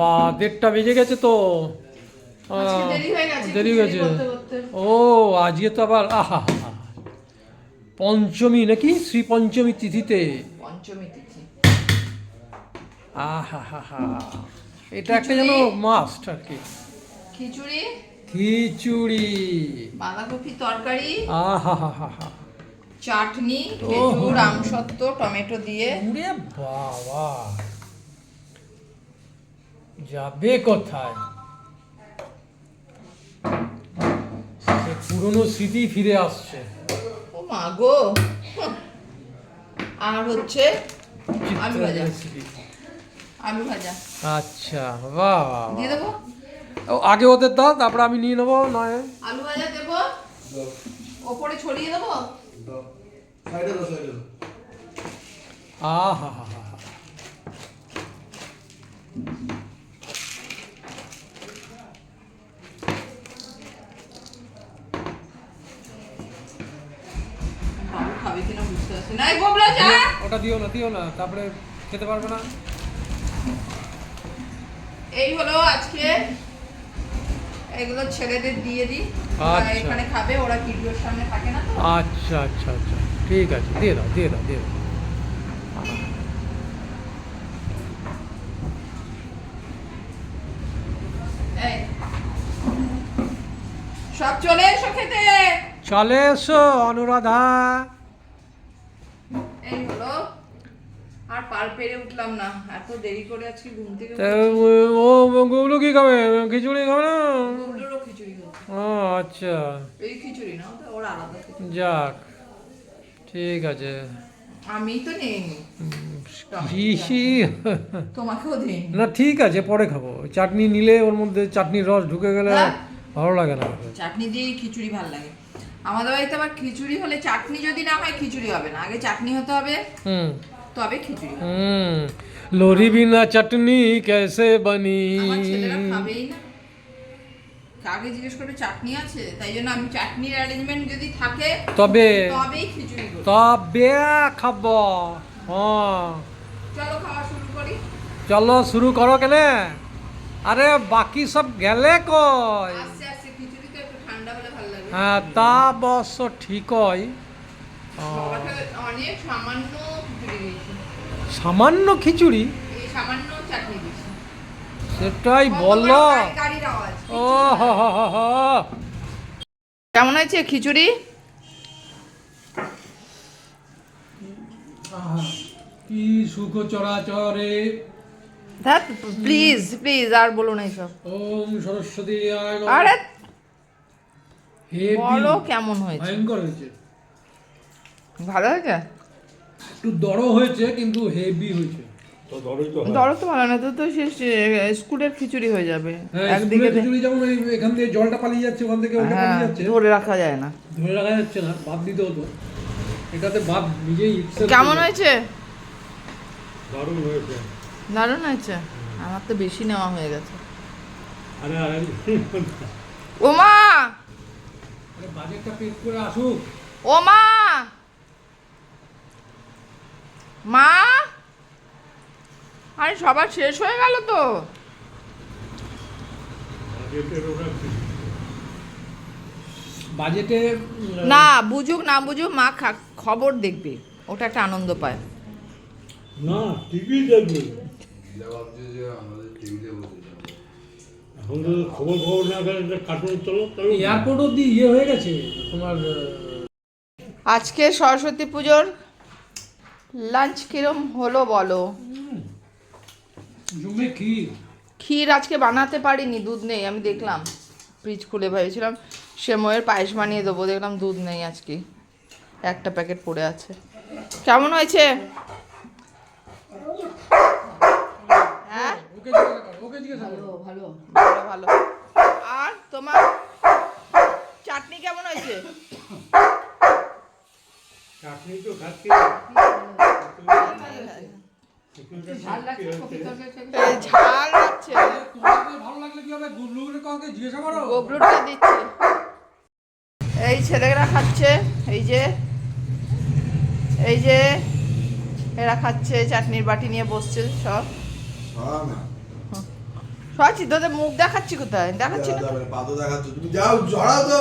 বা দেড়টা বেজে গেছে তো। দেরি হয়ে গেছে। ও আজকে তো আবার আহা পঞ্চমী নাকি? শ্রী পঞ্চমী তিথিতে। পঞ্চমী তিথি। আহা হা হা। এটা একটা যেন মাস্ট আর কি। খিচুড়ি। খিচুড়ি। বাঁধাকপি তরকারি। আহা হা হা হা। চাটনি। খেজুর আমসত্ত্ব টমেটো দিয়ে। বাবা। যাবে কোথায়? সে পুরনো স্মৃতি ফিরে আসছে। ও মা গো। আর হচ্ছে আলু ভাজা। আলু ভাজা। আচ্ছা বাহ দিয়ে দেবো? আগে ওদের দাও তারপরে আমি নিয়ে নেব নয়। আলু ভাজা দেবো? ওপরে ছড়িয়ে দেবো? আহা। হা হা হা বাবু খাবে কিনা বুঝতে পারছি না? এই গোবলা যা! ওটা দিও না দিও না তারপরে খেতে পারবে না। এই হলো আজকে। এগুলো ছেলেদের দিয়ে দিই। আচ্ছা। এখানে খাবে ওরা ভিডিওর সামনে থাকে না তো। আচ্ছা আচ্ছা আচ্ছা। ঠিক আছে দিয়ে দাও দিয়ে দাও দিয়ে দাও। সব চলে এসো খেতে। চলে এসো অনুরাধা। আর পার পেরে উঠলাম না। এত দেরি করে আজকে ঘুম থেকে ও গুবলু কি খাবে? খিচুড়ি খাবে না? গুবলুরও খিচুড়ি ও আচ্ছা। এই খিচুড়ি না ওর আলাদা যাক ঠিক আছে। আমি তো নেই তোমাকেও দেই না ঠিক আছে পরে খাব। চাটনি নিলে ওর মধ্যে চাটনির রস ঢুকে গেলে হ্যাঁ। ভালো লাগে না। চাটনি দিয়ে খিচুড়ি ভালো লাগে। আমাদের বাড়িতে আবার খিচুড়ি হলে চাটনি যদি না হয় খিচুড়ি হবে না। আগে চাটনি হতে হবে। হুম। তবে খিচুড়ি হুম লরি বিনা চাটনি কেসে বানি আগে জিজ্ঞেস করে চাটনি আছে তাই জন্য আমি চাটনির অ্যারেঞ্জমেন্ট যদি থাকে তবে তবেই খিচুড়ি তবে খাব। হ্যাঁ। চলো খাওয়া শুরু করি। চলো শুরু করো কেনে? আরে বাকি সব গেলে কয় হ্যাঁ তা অবশ্য ঠিক হয় অনেক সামান্য সামান্য খিচুড়ি? সেটাই বলো। ও হো হো হো হো। কেমন হয়েছে খিচুড়ি? কি সুখ চরাচরে ধ্যাত প্লিজ প্লিজ আর বলো না এইসব ওম সরস্বতী আরে বলো কেমন হয়েছে। ভয়ঙ্কর হয়েছে। ভালো হয়েছে? একটু দড়ো হয়েছে কিন্তু হেভি হয়েছে। তো তো হয়। দরদ তো ভালো না তো তো সে সে- স্কুলের খিচুড়ি হয়ে যাবে। হ্যাঁ একদিকে খিচুড়ি যেমন এখান থেকে জলটা পালিয়ে যাচ্ছে ওখান থেকে ওটা হ্যাঁ পালিয়ে যাচ্ছে। ধরে রাখা যায় না। ধরে রাখা যাচ্ছে না ভাত দিতে হতো। এটাতে ভাত নিজেই কেমন হয়েছে? দারুণ হয়েছে। দারুণ হয়েছে? আমার তো বেশি নেওয়া হয়ে গেছে। আরে আরে ওমা! বাজেটটা পেট করে আসুক। ওমা! মা? আরে সবার শেষ হয়ে গেল তো। বাজেটে না বুঝুক না বুঝুক মা খা- খবর দেখবে। ওটা একটা আনন্দ পায়। না টিভি দেখবে। খবর খবর না কার্টুন চলো এয়ারপোর্ট অব্দি ইয়ে হয়ে গেছে তোমার আজকে সরস্বতী পুজোর লাঞ্চ কিরম হলো বলো? জমে ক্ষীর। ক্ষীর আজকে বানাতে পারিনি দুধ নেই আমি দেখলাম। ফ্রিজ খুলে ভেবেছিলাম সেময়ের পায়েস বানিয়ে দেবো দেখলাম দুধ নেই আজকে। একটা প্যাকেট পড়ে আছে। কেমন হয়েছে? হ্যাঁ? ভালো ভালো। ভালো আর তোমার চাটনি কেমন হয়েছে? চাকরি তো খাচ্ছি ঝাল লাগছে ভালো লাগলে কি হবে? গুবলুগুলো কাউকে জিজ্ঞাসা করো। গোবরুটটা দিচ্ছে। এই ছেলেরা খাচ্ছে এই যে এই যে এরা খাচ্ছে চাটনির বাটি নিয়ে বসছে সব। সবাই তোদের মুখ দেখাচ্ছি কোথায়? দেখাচ্ছি না? যাবে, পা তো দেখাচ্ছ। তুমি যাও জড়াও তো।